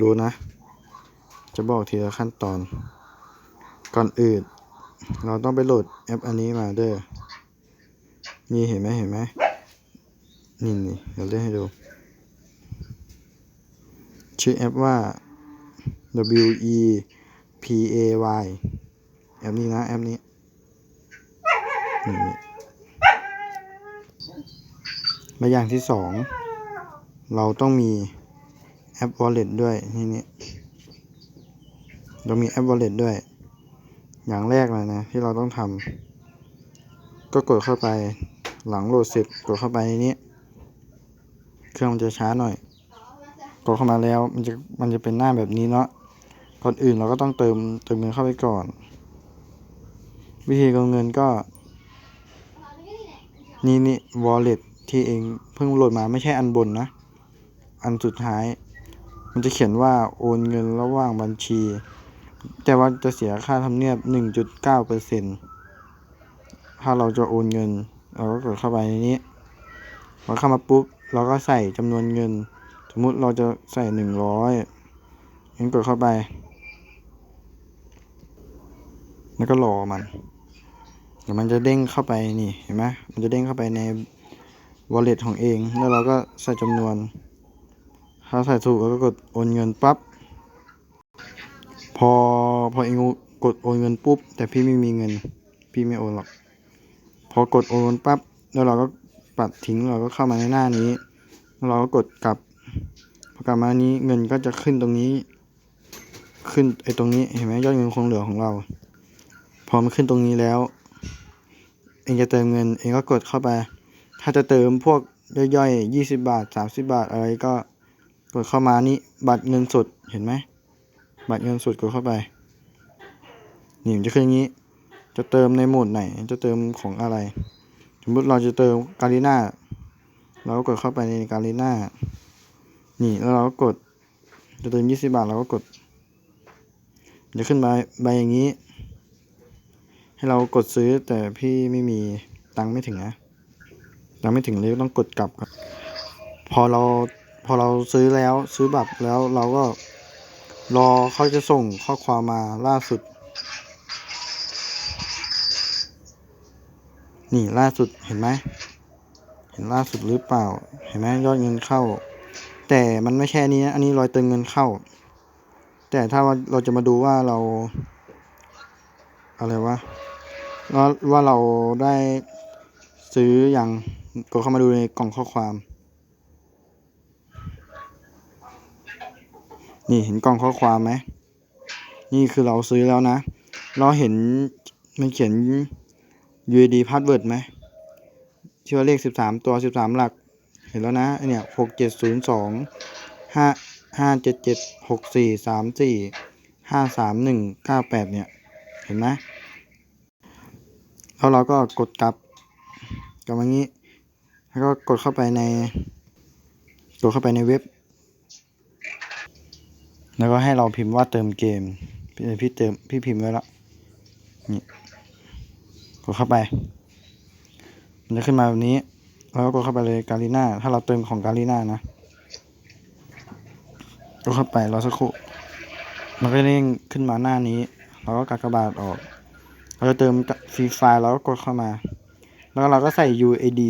ดูนะ จะบอกทีละขั้นตอน ก่อนอื่น เราต้องไปโหลดแอปอันนี้มาเด้อนี่เห็นไหมเห็นไหมนี่นี่เดี๋ยวเล่นให้ดู ชื่อแอปว่า W E P A Y แอปนี้นะ แอปนี้นี่นี่และอย่างที่สอง เราต้องมี แอป Wallet ด้วยนี่นี่เรามีแอป Wallet ด้วย อย่างแรกเลยนะ ที่เราต้องทำก็กดเข้าไปหลังโหลดเสร็จกดเข้าไปในนี้ เครื่องมันจะช้าหน่อย กดเข้ามาแล้วมันจะมันจะเป็นหน้าแบบนี้เนาะก่อนอื่นเราก็ต้องเติมเติมเงินเข้าไปก่อน วิธีการเงินก็ นี่นี่ wallet ที่เองเพิ่งโหลดมาไม่ใช่อันบนนะ อันสุดท้าย มันจะเขียนว่าโอนเงินระหว่างบัญชี แต่ว่าจะเสียค่าธรรมเนียบ 1.9เปอร์เซ็นถ้าเราจะโอนเงิน เราก็กดเข้าไปในนี้พอเข้ามาปุ๊บ เราก็ใส่จำนวนเงิน สมมุติเราจะใส่หนึ่งร้อยงั้นกดเข้าไป แล้วก็รอมันเดี๋ยวมันจะเด้งเข้าไปนี่เห็นไหมมันจะเด้งเข้าไปใน wallet ของเอง แล้วเราก็ใส่จำนวน ถ้าใส่ถูกเราก็กดโอนเงินปั๊บพอพอเองกดโอนเงินปุ๊บ แต่พี่ไม่มีเงิน พี่ไม่โอนหรอก พอกดโอนปั๊บแล้วเราก็ปัดทิ้งเราก็เข้ามาในหน้านี้แล้วเราก็กดกลับพอกลับมานี้เงินก็จะขึ้นตรงนี้ ขึ้นไอ้ตรงนี้เห็นไหมยอดเงินคงเหลือของเรา พอมันขึ้นตรงนี้แล้ว เองจะเติมเงิน เองก็กดเข้าไป ถ้าจะเติมพวกย่อยๆยี่สิบาทสามสิบาทอะไรก็ กดเข้ามานี่บัตรเงินสดเห็นไหมบัตรเงินสดกดเข้าไปนี่มันจะขึ้นอย่างนี้ จะเติมในโหมดไหน จะเติมของอะไร สมมติเราจะเติมการีน่าเราก็กดเข้าไปในการีน่านี่แล้วเราก็กด จะเติมยี่สิบาทเราก็กด จะขึ้นมาใบอย่างนี้ ให้เรากดซื้อแต่พี่ไม่มีตังค์ไม่ถึงนะตังค์ไม่ถึงเลยต้องกดกลับครับพอเรา พอเราซื้อแล้วซื้อบัตรแล้วเราก็รอเขาจะส่งข้อความมาล่าสุด นี่ล่าสุดเห็นไหมเห็นล่าสุดหรือเปล่า เห็นไหมยอดเงินเข้า แต่มันไม่แค่นี้นะอันนี้รอยเติมเงินเข้า แต่ถ้าว่าเราจะมาดูว่าเรา อะไรวะว่าว่าเราได้ซื้ออย่างกดเข้ามาดูในกล่องข้อความ นี่เห็นกล่องข้อความไหมนี่คือเราซื้อแล้วนะ เราเห็นมันเขียน UID password ไหมที่ว่าเลขสิบสามตัวสิบสามหลัก เห็นแล้วนะเนี่ยหกเจ็ดศูนย์สองห้าห้าเจ็ดเจ็ดหกสี่สามสี่ห้าสามหนึ่งเก้าแปดเนี่ย เห็นไหมแล้วเราก็กดกลับกลับมางี้ แล้วก็กดเข้าไปใน กดเข้าไปในเว็บ แล้วก็ให้เราพิมพ์ว่าเติมเกม พี่เติมพี่พิมพ์ไว้แล้วนี่กดเข้าไป มันจะขึ้นมาแบบนี้ แล้วก็กดเข้าไปเลยการีน่าถ้าเราเติมของการีน่านะกดเข้าไปรอสักครู่มันก็จะเด้งขึ้นมาหน้านี้เราก็กากบาทออก เราจะเติมฟรีไฟล์เราก็กดเข้ามา แล้วเราก็ใส่ UID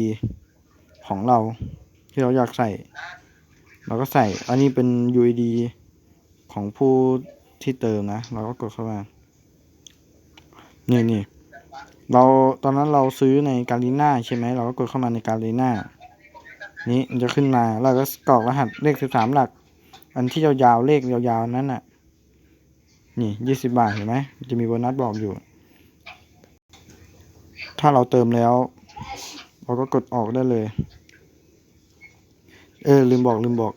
ของเรา ที่เราอยากใส่ เราก็ใส่ อันนี้เป็น UID ของผู้ที่เติมนะ เราก็กดเข้ามานี่นี่เราตอนนั้นเราซื้อในการีน่าใช่ไหมเราก็กดเข้ามาในการีน่านี้มันจะขึ้นมาเราก็กรอกรหัสเลขสิบสามหลัก อันที่ยาวๆเลขยาวๆนั้นน่ะ นี่ยี่สิบาทเห็นไหมจะมีโบนัสบอกอยู่ ถ้าเราเติมแล้ว เราก็กดออกได้เลย เออลืมบอกลืมบอก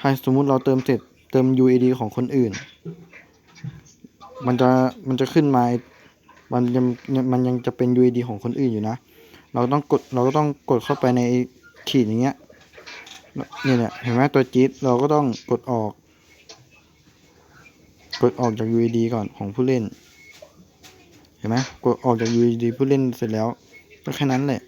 ถ้าสมมุติเราเติมเสร็จ ติม UID ของคนอื่น มันจะมันจะขึ้นมา มันยังมันยังจะเป็น UID ของคนอื่นอยู่นะ เราต้องกดเราก็ต้องกดเข้าไปในขีดอย่างเงี้ยเนี่ยเนี่ยเห็นไหมตัวจี๊ดเราก็ต้องกดออก กดออกจาก UID ก่อนของผู้เล่น เห็นไหมกดออกจาก UID ผู้เล่นเสร็จแล้วก็แค่นั้นแหละ